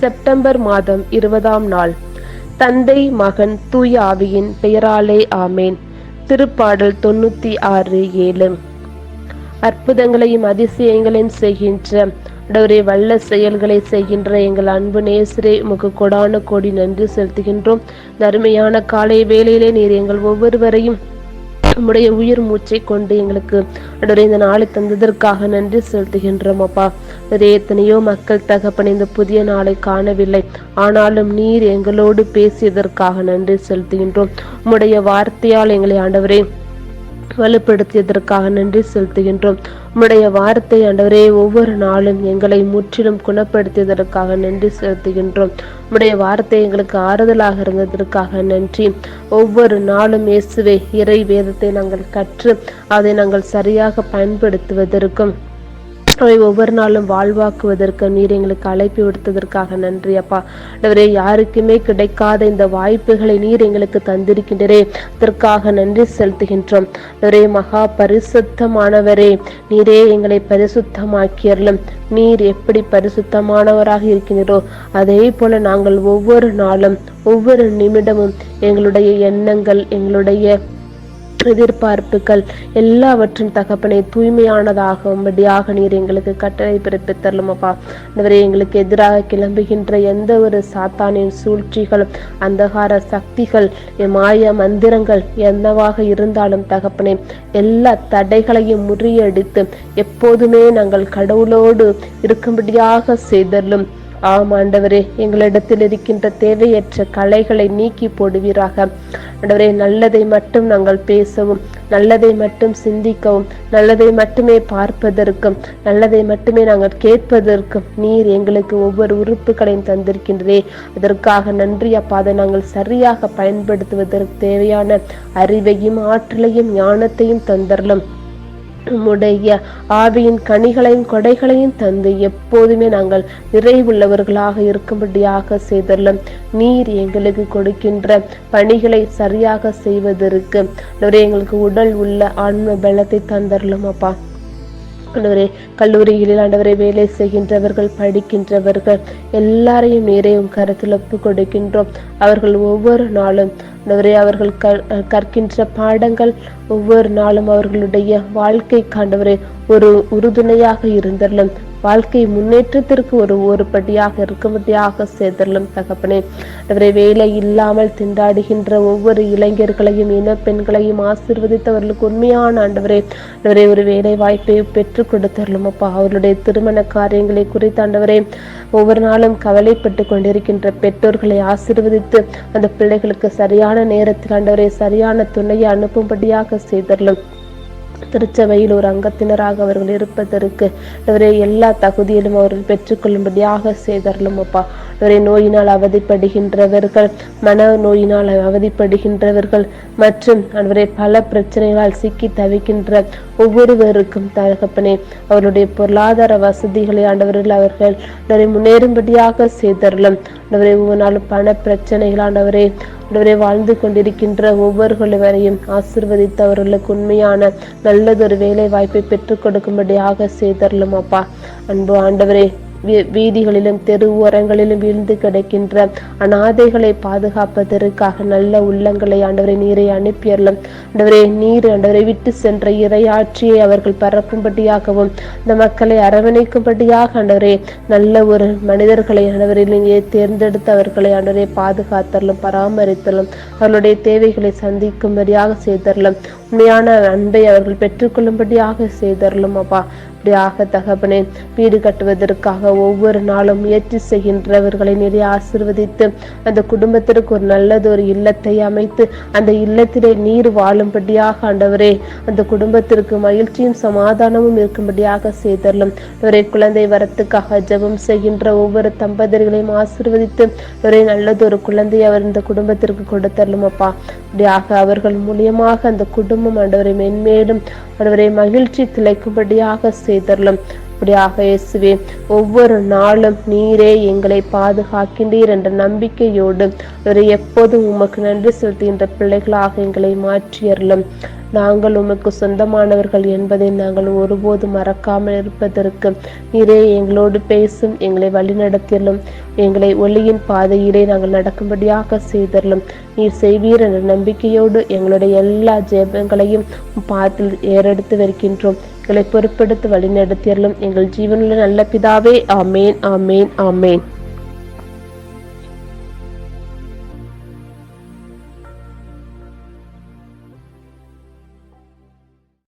September மாதம் இருபதாம் நாள். தந்தை மகன் தூய ஆவியின் பெயராலே ஆமேன். திருப்பாடல் தொண்ணூத்தி ஆறு ஏழு. அற்புதங்களையும் அதிசயங்களையும் செய்கின்ற ஆண்டவரே வல்ல செயல்களை செய்கின்ற எங்கள் அன்பு நேசரே உமக்கு கொடான கோடி நன்றி செலுத்துகின்றோம். நறுமையான காலை வேளையிலே நீர் எங்கள் ஒவ்வொருவரையும் உம்முடைய உயிர் மூச்சை கொண்டு எங்களுக்கு அன்றே இந்த நாளை தந்ததற்காக நன்றி செலுத்துகின்றோம் அப்பா அதே எத்தனையோ மக்கள் தகப்பன் இந்த புதிய நாளை காணவில்லை. ஆனாலும் நீர் எங்களோடு பேசியதற்காக நன்றி செலுத்துகின்றோம். உம்முடைய வார்த்தையால் எங்களை ஆண்டவரே வலுப்படுத்தியதற்காக நன்றி செலுத்துகின்றோம். உம்முடைய வார்த்தை ஆண்டவரே ஒவ்வொரு நாளும் எங்களை முற்றிலும் குணப்படுத்தியதற்காக நன்றி செலுத்துகின்றோம். உம்முடைய வார்த்தை எங்களுக்கு ஆறுதலாக இருந்ததற்காக நன்றி. ஒவ்வொரு நாளும் இயேசுவே இறை வேதத்தை நாங்கள் கற்று அதை நாங்கள் சரியாக பயன்படுத்துவதற்கும் அவை ஒவ்வொரு நாளும் வாழ்வாக்குவதற்கு நீர் எங்களுக்கு அழைப்பு விடுத்ததற்காக நன்றி அப்பா. ஆண்டவரே யாருக்குமே கிடைக்காத இந்த வாய்ப்புகளை நீர் எங்களுக்கு தந்திருக்கின்றரே. அதற்காக நன்றி செலுத்துகின்றோம். ஆண்டவரே மகா பரிசுத்தமானவரே நீரே எங்களை பரிசுத்தமாக்கியர்களும் நீர் எப்படி பரிசுத்தமானவராக இருக்கின்றோ அதே போல நாங்கள் ஒவ்வொரு நாளும் ஒவ்வொரு நிமிடமும் எங்களுடைய எண்ணங்கள் எங்களுடைய எதிர்பார்ப்புகள் எல்லாவற்றும் தகப்பனை தூய்மையானதாகும்படியாக நீர் எங்களுக்கு கட்டளை பிறப்பித்தரலும் அப்பா ஆண்டவரே எங்களுக்கு எதிராக கிளம்புகின்ற எந்த ஒரு சாத்தானின் சூழ்ச்சிகளும் அந்தகார சக்திகள் மாய மந்திரங்கள் என்னவாக இருந்தாலும் தகப்பனே எல்லா தடைகளையும் முறியடித்து எப்போதுமே நாங்கள் கடவுளோடு இருக்கும்படியாக செய்தலும் ஆம் ஆண்டவரே எங்களிடத்தில் இருக்கின்ற தேவையற்ற கலைகளை நீக்கி போடுவீராக. ஆண்டவரே நல்லதை மட்டும் நாங்கள் பேசவும் நல்லதை மட்டும் சிந்திக்கவும் நல்லதை மட்டுமே பார்ப்பதற்கும் நல்லதை மட்டுமே நாங்கள் கேட்பதற்கும் நீர் எங்களுக்கு ஒவ்வொரு உறுப்புகளையும் தந்திருக்கின்றதே. அதற்காக நன்றி அப்பா அதை நாங்கள் சரியாக பயன்படுத்துவதற்கு தேவையான அறிவையும் ஆற்றலையும் ஞானத்தையும் தந்தரலும். உம்முடைய ஆவியின் கனிகளையும் கொடைகளையும் தந்து எப்போதுமே நாங்கள் நிறைவுள்ளவர்களாக இருக்கும்படியாக செய்தல்லும் நீர் எங்களுக்கு கொடுக்கின்ற பணிகளை சரியாக செய்வதற்கு. எங்களுக்கு உடல் உள்ள ஆன்ம பலத்தை தந்தரலும் அப்பா. ஆண்டவரே கல்லூரிகளில் ஆண்டவரை வேலை செய்கின்றவர்கள் படிக்கின்றவர்கள் எல்லாரையும் நேரையும் கருத்தில் ஒப்பு கொடுக்கின்றோம் அவர்கள் ஒவ்வொரு நாளும் ஆண்டவரே அவர்கள் க- கற்கின்ற பாடங்கள் ஒவ்வொரு நாளும் அவர்களுடைய வாழ்க்கை காண்டவரே ஒரு உறுதுணையாக இருந்தரலும் வாழ்க்கை முன்னேற்றத்திற்கு ஒரு ஒரு படியாக இருக்கும்படியாக செய்தரலும் தகப்பனே. அவரை வேலை இல்லாமல் திண்டாடுகின்ற ஒவ்வொரு இளைஞர்களையும் இன பெண்களையும் ஆசீர்வதித்தவர்களுக்கு உண்மையான ஆண்டவரே அவரை ஒரு வேலை வாய்ப்பை பெற்றுக் கொடுத்தரலும் அப்பா. அவர்களுடைய திருமண காரியங்களை குறித்த ஆண்டவரே ஒவ்வொரு நாளும் கவலைப்பட்டு கொண்டிருக்கின்ற பெற்றோர்களை ஆசீர்வதித்து அந்த பிள்ளைகளுக்கு சரியான நேரத்தில் ஆண்டவரை சரியான துணையை அனுப்பும்படியாக செய்தரலும். திருச்சபையில் ஒரு அங்கத்தினராக அவர்கள் இருப்பதற்கு அவரை எல்லா தகுதியிலும் அவர்கள் பெற்றுக்கொள்ளும்படியாக செய்தரலும் அப்பா. அவரை நோயினால் அவதிப்படுகின்றவர்கள் மன நோயினால் அவதிப்படுகின்றவர்கள் மற்றும் அவரை பல பிரச்சனைகளால் சிக்கி தவிக்கின்ற ஒவ்வொருவருக்கும் தகப்பனே அவருடைய பொருளாதார வசதிகளை ஆண்டவர்கள் அவர்கள் அவரை முன்னேறும்படியாக செய்தரலும் அவரை ஒவ்வொரு நாளும் பண பிரச்சனைகள் ஆண்டவரே ஆண்டவரே வாழ்ந்து கொண்டிருக்கின்ற ஒவ்வொருவரையும் ஆசிர்வதித்து அவர்களுக்கு உண்மையான நல்லதொரு வேலை வாய்ப்பை பெற்றுக் கொடுக்கும்படியாக செய்தரலும் அப்பா. அன்பு ஆண்டவரே வீதிகளிலும் தெரு ஓரங்களிலும் வீழ்ந்து கிடக்கின்ற அநாதைகளை பாதுகாப்பதற்காக நல்ல உள்ளங்களை ஆண்டவரை நீரை அனுப்பியறலும் ஆண்டவரே நீர் ஆண்டவரை விட்டு சென்ற இரையாற்றியை அவர்கள் பரப்பும்படியாகவும் இந்த மக்களை அரவணைக்கும்படியாக ஆண்டவரே நல்ல ஒரு மனிதர்களை ஆண்டவரை நீங்க தேர்ந்தெடுத்து அவர்களை ஆண்டவரை பாதுகாத்தரலும் பராமரித்தலும் அவர்களுடைய தேவைகளை சந்திக்கும்படியாக செய்தரலும். உண்மையான அன்பை அவர்கள் பெற்றுக்கொள்ளும்படியாக செய்தரலும் அப்பா. இப்படியாக தகப்பனே வீடு கட்டுவதற்காக ஒவ்வொரு நாளும் முயற்சி செய்கின்றவர்களை நிறைய ஆசிர்வதித்து அந்த குடும்பத்திற்கு ஒரு நல்லது ஒரு இல்லத்தை அமைத்து அந்த இல்லத்திலே நீர் வாழும்படியாக ஆண்டவரே அந்த குடும்பத்திற்கு மகிழ்ச்சியும் சமாதானமும் இருக்கும்படியாக செய்தரலும். ஒரே குழந்தை வரத்துக்காக ஜெபம் செய்கின்ற ஒவ்வொரு தம்பதிகளையும் ஆசிர்வதித்து ஒரே நல்லது ஒரு குழந்தையை அவர் இந்த குடும்பத்திற்கு கொடுத்தரலும் அப்பா. இப்படியாக அவர்கள் மூலியமாக அந்த குடும்பம் ஆண்டவரை மென்மேலும் ஆண்டவரை மகிழ்ச்சி திளைக்கும்படியாக செய்தரலும் அப்படியாக இயேசுவே ஒவ்வொரு நாளும் நீரே எங்களை பாதுகாக்கின்றீர் என்ற நம்பிக்கையோடு ஒரு எப்போதும் உமக்கு நன்றி செலுத்துகின்ற பிள்ளைகளாக எங்களை மாற்றியறலும் நாங்கள் உமக்கு சொந்தமானவர்கள் என்பதை நாங்கள் ஒருபோதும் மறக்காமல் இருப்பதற்கு நீரே எங்களோடு பேசும் எங்களை வழிநடத்திலும் எங்களை ஒளியின் பாதையிலே நாங்கள் நடக்கும்படியாக செய்தரலும் நீர் செய்வீர் என்ற நம்பிக்கையோடு எங்களுடைய எல்லா ஜெபங்களையும் பாத்தில் ஏறெடுத்து வருகின்றோம். எங்களை பொறுப்பெடுத்து வழிநடத்தியலும் எங்கள் ஜீவனுள்ள நல்ல பிதாவே. ஆமேன் ஆமேன் ஆமேன்.